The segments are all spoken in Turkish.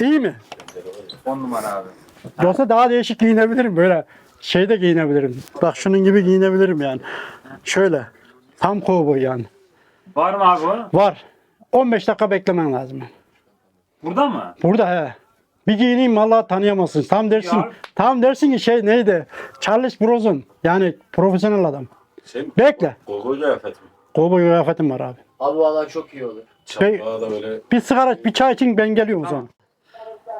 İyi mi? 10 numara abi. Yoksa daha değişik giyinebilirim böyle. Şeyde giyinebilirim. Bak şunun gibi giyinebilirim yani. Şöyle. Tam kovboy yani. Var mı abi o? Var. 15 dakika beklemen lazım. Burada mı? Burada he. Bir giyineyim vallahi tanıyamazsın. Tam dersin. Ya. Tam dersin ki şey neydi? Charles Bronson. Yani profesyonel adam. Şey mi? Bekle. Gogo kıyafet mi? Kovboy kıyafetim var abi. Abi valla çok iyi olur. Şey, Çaprağı da böyle bir sigara, bir çay için ben geliyorum o zaman.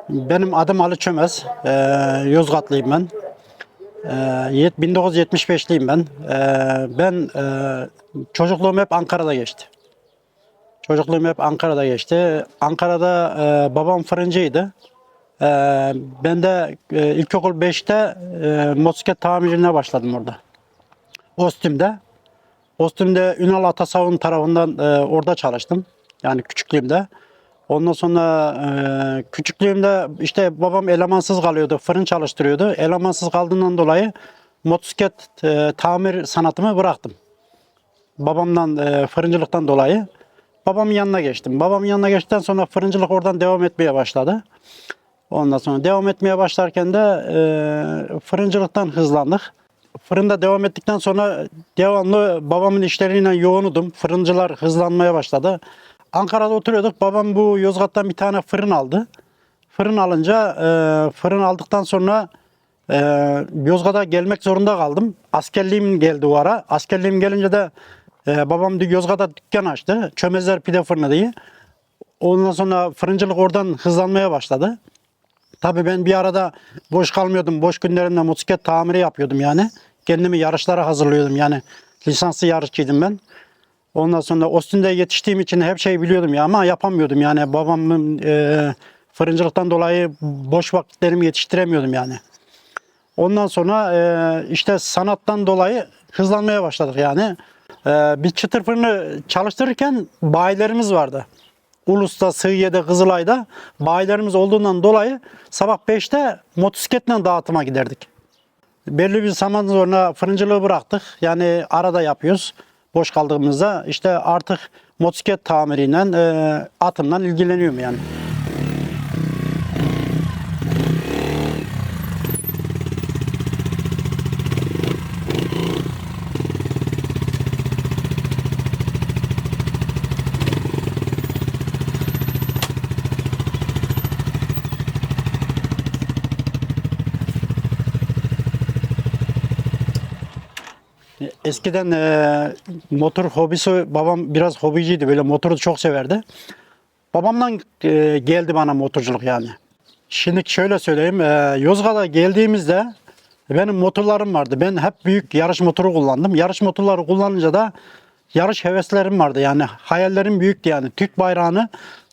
Benim adım Ali Çömez. Ee, Yozgatlıyım ben. Ee, yet- 1975'liyim ben. Ee, ben e, çocukluğum hep Ankara'da geçti. Çocukluğum hep Ankara'da geçti. Ankara'da e, babam fırıncıydı. Ee, ben de e, ilkokul 5'te e, motosiklet tamirciliğine başladım orada. Ostim'de. Ostim'de Ünal Atasav'ın tarafından e, orada çalıştım. Yani küçüklüğümde. Ondan sonra e, küçüklüğümde işte babam elemansız kalıyordu. Fırın çalıştırıyordu. Elemansız kaldığından dolayı motosiklet e, tamir sanatımı bıraktım. Babamdan e, fırıncılıktan dolayı babamın yanına geçtim. Babamın yanına geçtikten sonra fırıncılık oradan devam etmeye başladı. Ondan sonra devam etmeye başlarken de e, fırıncılıktan hızlandık. Fırında devam ettikten sonra devamlı babamın işleriyle yoğunudum. Fırıncılar hızlanmaya başladı. Ankara'da oturuyorduk. Babam bu Yozgat'tan bir tane fırın aldı. Fırın alınca e, fırın aldıktan sonra e, Yozgat'a gelmek zorunda kaldım. Askerliğim geldi o ara. Askerliğim gelince de e, babam Yozgat'a dükkan açtı. Çömezler Pide Fırını diye. Ondan sonra fırıncılık oradan hızlanmaya başladı. Tabii ben bir arada boş kalmıyordum. Boş günlerimde motosiklet tamiri yapıyordum yani. Kendimi yarışlara hazırlıyordum yani. Lisanslı yarışçıydım ben. Ondan sonra Ostim'de yetiştiğim için hep şey biliyordum ya ama yapamıyordum yani. Babamın e, fırıncılıktan dolayı boş vakitlerimi yetiştiremiyordum yani. Ondan sonra e, işte sanattan dolayı hızlanmaya başladık yani. E, bir çıtır fırını çalıştırırken bayilerimiz vardı. Ulus'ta, Sığıye'de, Kızılay'da bayilerimiz olduğundan dolayı sabah 5'te motosikletle dağıtıma giderdik. Belli bir zaman sonra fırıncılığı bıraktık. Yani arada yapıyoruz. Boş kaldığımızda işte artık motosiklet tamiriyle, e, atımla ilgileniyorum yani. Eskiden e, motor hobisi, babam biraz hobiciydi böyle motoru çok severdi. Babamdan e, geldi bana motorculuk yani. Şimdi şöyle söyleyeyim, e, Yozgat'a geldiğimizde benim motorlarım vardı. Ben hep büyük yarış motoru kullandım. Yarış motorları kullanınca da yarış heveslerim vardı. Yani hayallerim büyüktü yani. Türk bayrağını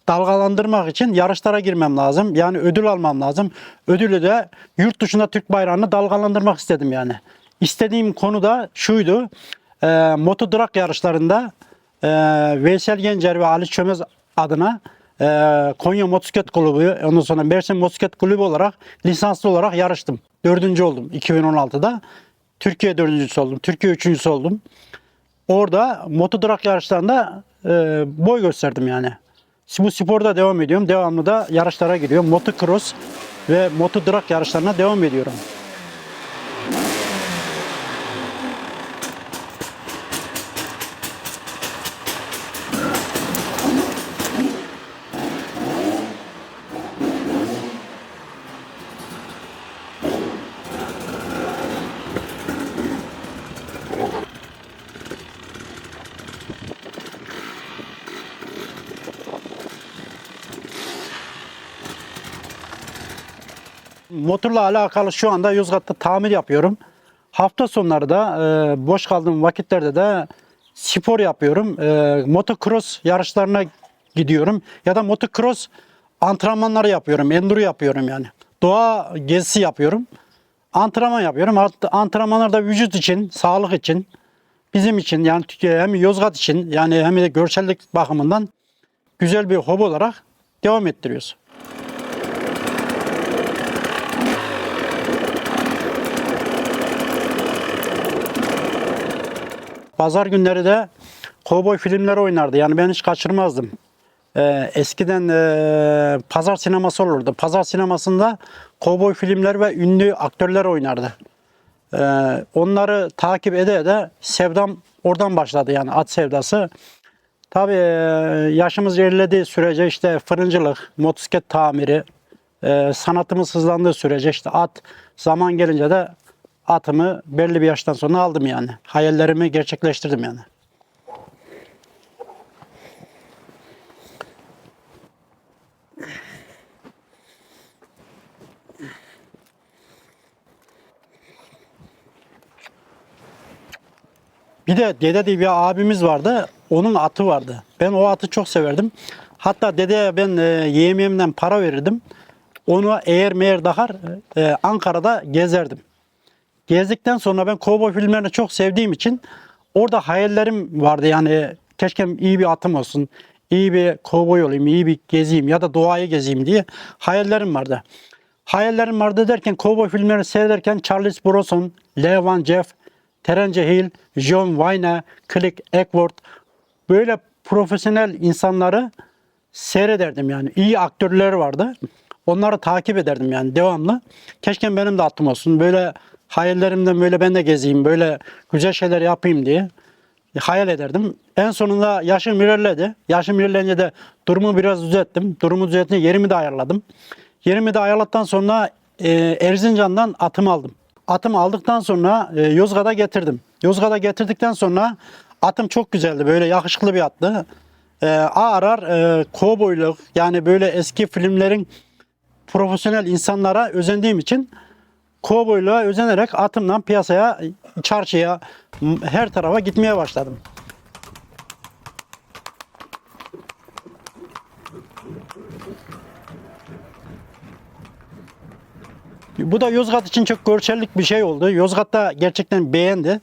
dalgalandırmak için yarışlara girmem lazım. Yani ödül almam lazım. Ödülü de yurt dışında Türk bayrağını dalgalandırmak istedim yani. İstediğim konu da şuydu. E, Motodrak yarışlarında e, Veysel Gencer ve Ali Çömez adına e, Konya Motosiklet Kulübü, ondan sonra Mersin Motosiklet Kulübü olarak lisanslı olarak yarıştım. Dördüncü oldum 2016'da. Türkiye dördüncüsü oldum. Türkiye üçüncüsü oldum. Orada motodrak yarışlarında e, boy gösterdim yani. Bu sporda devam ediyorum. Devamlı da yarışlara giriyorum. Motocross ve motodrak yarışlarına devam ediyorum. Motorla alakalı şu anda Yozgat'ta tamir yapıyorum. Hafta sonları da e, boş kaldığım vakitlerde de spor yapıyorum. E, motocross yarışlarına gidiyorum ya da motocross antrenmanları yapıyorum. Enduro yapıyorum yani. Doğa gezisi yapıyorum. Antrenman yapıyorum. Ant- Antrenmanlarda vücut için, sağlık için, bizim için yani hem Yozgat için yani hem de görsellik bakımından güzel bir hobi olarak devam ettiriyoruz. Pazar günleri de kovboy filmleri oynardı. Yani ben hiç kaçırmazdım. e, eskiden e, pazar sineması olurdu. Pazar sinemasında kovboy filmler ve ünlü aktörler oynardı. E, onları takip ede ede sevdam oradan başladı yani at sevdası. Tabii e, yaşımız ilerlediği sürece işte fırıncılık, motosiklet tamiri, e, sanatımız hızlandığı sürece işte at zaman gelince de atımı belli bir yaştan sonra aldım yani. Hayallerimi gerçekleştirdim yani. Bir de dede diye bir abimiz vardı. Onun atı vardı. Ben o atı çok severdim. Hatta dedeye ben e, yemeğimden para verirdim. Onu eğer meğer takar e, Ankara'da gezerdim. Gezdikten sonra ben kovboy filmlerini çok sevdiğim için orada hayallerim vardı yani keşke iyi bir atım olsun, iyi bir kovboy olayım, iyi bir gezeyim ya da doğayı gezeyim diye hayallerim vardı. Hayallerim vardı derken kovboy filmlerini seyrederken Charles Bronson, Leo Van Jeff, Terence Hill, John Wayne, Clint Eastwood böyle profesyonel insanları seyrederdim yani. İyi aktörler vardı. Onları takip ederdim yani devamlı. Keşke benim de atım olsun. Böyle hayallerimden böyle ben de gezeyim. Böyle güzel şeyler yapayım diye hayal ederdim. En sonunda yaşım ilerledi. Yaşım ilerleyince de durumu biraz düzelttim. Durumu düzeltince yerimi de ayarladım. Yerimi de ayarladıktan sonra e, Erzincan'dan atımı aldım. Atımı aldıktan sonra e, Yozgat'a getirdim. Yozgat'a getirdikten sonra atım çok güzeldi. Böyle yakışıklı bir attı. E, ağır e, kovboyluk yani böyle eski filmlerin profesyonel insanlara özendiğim için kovboyluğa özenerek atımdan piyasaya, çarşıya, her tarafa gitmeye başladım. Bu da Yozgat için çok görsellik bir şey oldu. Yozgat da gerçekten beğendi.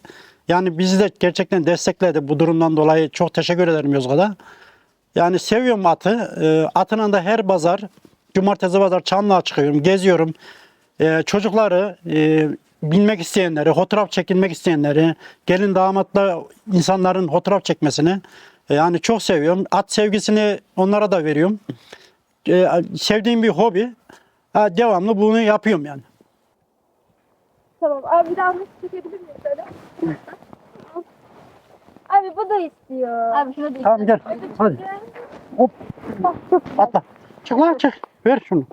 Yani bizi de gerçekten destekledi bu durumdan dolayı. Çok teşekkür ederim Yozgat'a. Yani seviyorum atı. Atının da her pazar, cumartesi pazar Çamlığa çıkıyorum, geziyorum. Ee, çocukları, e, binmek isteyenleri, fotoğraf çekilmek isteyenleri, gelin damatla insanların fotoğraf çekmesini e, yani çok seviyorum. At sevgisini onlara da veriyorum. Ee, sevdiğim bir hobi. Ha, devamlı bunu yapıyorum yani. Tamam. Abi bir daha çekebilir miyim böyle? Abi bu da istiyor. Abi şunu da Tamam gel. Hadi. Hop. Atla. Çık lan çık. Ver şunu.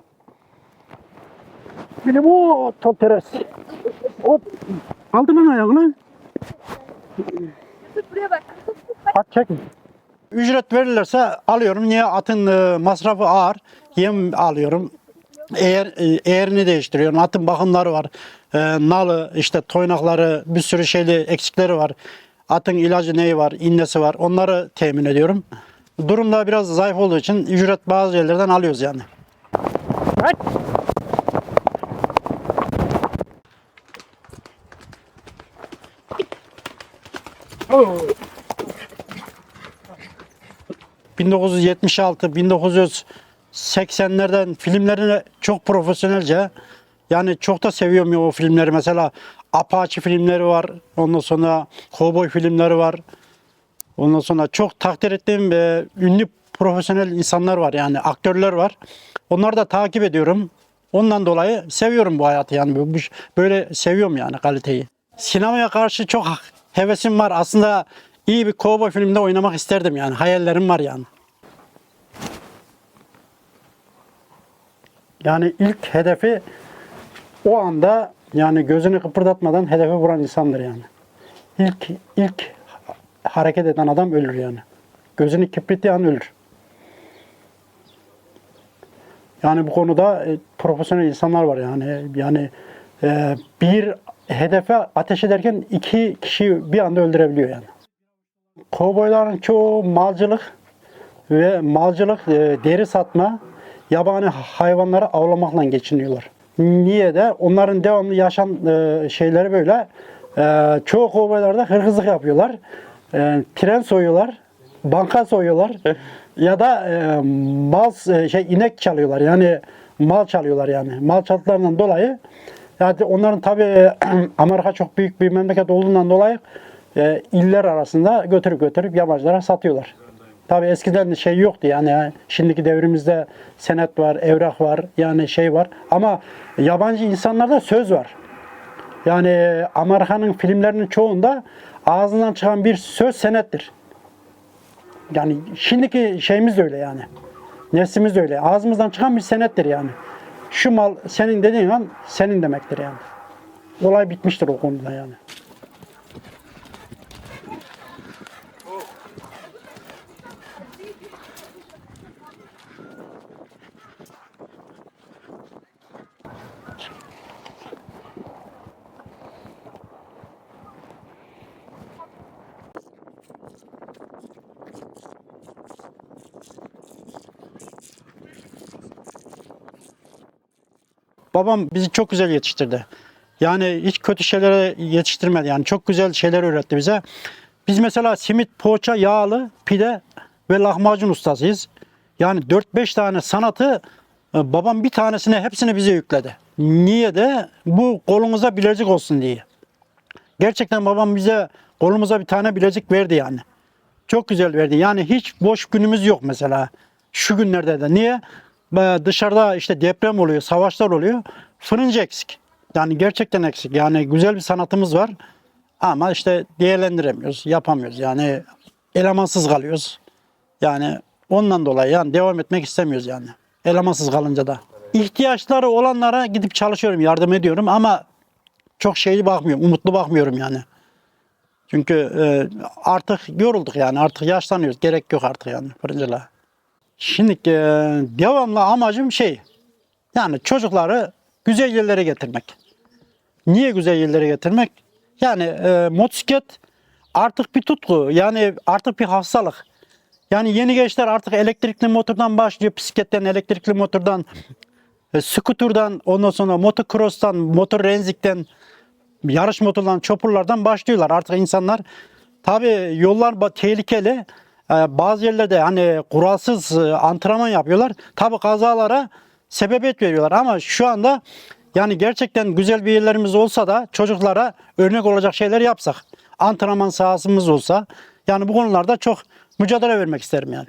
Benim o toteres. Hop. Aldı lan ayağını. Buraya bak. At çek. Ücret verirlerse alıyorum. Niye atın e, masrafı ağır. Yem alıyorum. Eğer e, eğerini değiştiriyorum. Atın bakımları var. E, nalı, işte toynakları, bir sürü şeyli eksikleri var. Atın ilacı neyi var, innesi var. Onları temin ediyorum. Durumda biraz zayıf olduğu için ücret bazı yerlerden alıyoruz yani. Hadi. 1976, 1980'lerden filmlerini çok profesyonelce yani çok da seviyorum ya o filmleri. Mesela Apache filmleri var. Ondan sonra Cowboy filmleri var. Ondan sonra çok takdir ettiğim e, ünlü profesyonel insanlar var yani aktörler var. Onları da takip ediyorum. Ondan dolayı seviyorum bu hayatı yani böyle seviyorum yani kaliteyi. Sinemaya karşı çok hevesim var. Aslında iyi bir kovboy filmde oynamak isterdim yani. Hayallerim var yani. Yani ilk hedefi o anda yani gözünü kıpırdatmadan hedefe vuran insandır yani. İlk ilk hareket eden adam ölür yani. Gözünü kıpırttığı an ölür. Yani bu konuda e, profesyonel insanlar var yani. Yani e, bir hedefe ateş ederken iki kişi bir anda öldürebiliyor yani. Kovboyların çoğu malcılık ve malcılık e, deri satma, yabani hayvanları avlamakla geçiniyorlar. Niye de? Onların devamlı yaşam e, şeyleri böyle. E, çoğu kovboylarda hırsızlık yapıyorlar. Tren soyuyorlar, banka soyuyorlar ya da mal şey inek çalıyorlar. Yani mal çalıyorlar yani. Mal çaldıklarından dolayı yani onların tabi Amerika çok büyük bir memleket olduğundan dolayı e, iller arasında götürüp götürüp yabancılara satıyorlar. Tabii eskiden şey yoktu yani şimdiki devrimizde senet var, evrak var, yani şey var. Ama yabancı insanlarda söz var. Yani Amerika'nın filmlerinin çoğunda ağzından çıkan bir söz senettir. Yani şimdiki şeyimiz de öyle yani. Neslimiz de öyle. Ağzımızdan çıkan bir senettir yani. Şu mal senin dediğin an senin demektir yani. Olay bitmiştir o konuda yani. Babam bizi çok güzel yetiştirdi. Yani hiç kötü şeylere yetiştirmedi. Yani çok güzel şeyler öğretti bize. Biz mesela simit, poğaça, yağlı, pide ve lahmacun ustasıyız. Yani 4-5 tane sanatı e, babam bir tanesine hepsini bize yükledi. Niye de bu kolumuza bilezik olsun diye. Gerçekten babam bize kolumuza bir tane bilezik verdi yani. Çok güzel verdi. Yani hiç boş günümüz yok mesela. Şu günlerde de. Niye? Dışarıda işte deprem oluyor, savaşlar oluyor. Fırıncı eksik. Yani gerçekten eksik. Yani güzel bir sanatımız var. Ama işte değerlendiremiyoruz, yapamıyoruz. Yani elemansız kalıyoruz. Yani ondan dolayı yani devam etmek istemiyoruz yani. Elemansız kalınca da. İhtiyaçları olanlara gidip çalışıyorum, yardım ediyorum ama çok şeyli bakmıyorum, umutlu bakmıyorum yani. Çünkü e, artık yorulduk yani artık yaşlanıyoruz. Gerek yok artık yani fırıncılığa. Şimdi e, devamlı amacım şey yani çocukları güzel yerlere getirmek. Niye güzel yerlere getirmek? Yani e, motosiklet artık bir tutku. Yani artık bir hastalık. Yani yeni gençler artık elektrikli motordan başlıyor. Bisikletten, elektrikli motordan, e, skuturdan, ondan sonra motocross'tan, motor renzikten, yarış motorlardan, çopurlardan başlıyorlar. Artık insanlar tabi yollar tehlikeli. Ee, Bazı yerlerde hani kuralsız e, antrenman yapıyorlar. Tabi kazalara sebebiyet veriyorlar ama şu anda yani gerçekten güzel bir yerlerimiz olsa da çocuklara örnek olacak şeyler yapsak. Antrenman sahasımız olsa yani bu konularda çok mücadele vermek isterim yani.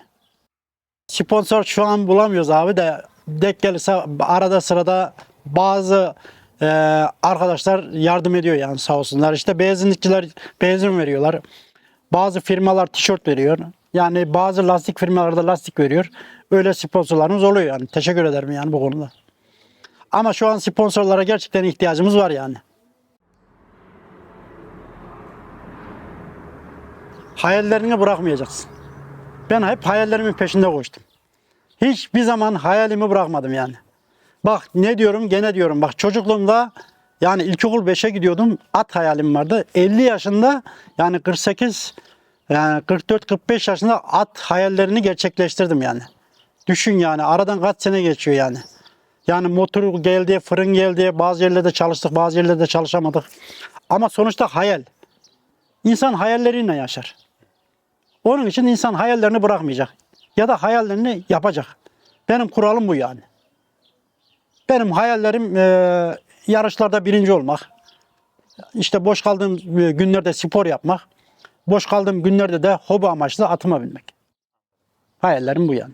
Sponsor şu an bulamıyoruz abi de denk gelirse arada sırada bazı e, arkadaşlar yardım ediyor yani sağ olsunlar. İşte benzinlikçiler benzin veriyorlar. Bazı firmalar tişört veriyor. Yani bazı lastik firmaları da lastik veriyor. Öyle sponsorlarımız oluyor yani. Teşekkür ederim yani bu konuda. Ama şu an sponsorlara gerçekten ihtiyacımız var yani. Hayallerini bırakmayacaksın. Ben hep hayallerimin peşinde koştum. Hiçbir zaman hayalimi bırakmadım yani. Bak ne diyorum gene diyorum. Bak çocukluğumda yani ilkokul 5'e gidiyordum. At hayalim vardı. 50 yaşında yani 48 yani 44-45 yaşında at hayallerini gerçekleştirdim yani. Düşün yani aradan kaç sene geçiyor yani. Yani motor geldi, fırın geldi. Bazı yerlerde çalıştık, bazı yerlerde çalışamadık. Ama sonuçta hayal. İnsan hayalleriyle yaşar. Onun için insan hayallerini bırakmayacak. Ya da hayallerini yapacak. Benim kuralım bu yani. Benim hayallerim e, yarışlarda birinci olmak. İşte boş kaldığım e, günlerde spor yapmak. Boş kaldığım günlerde de hobi amaçlı atıma binmek. Hayallerim bu yani.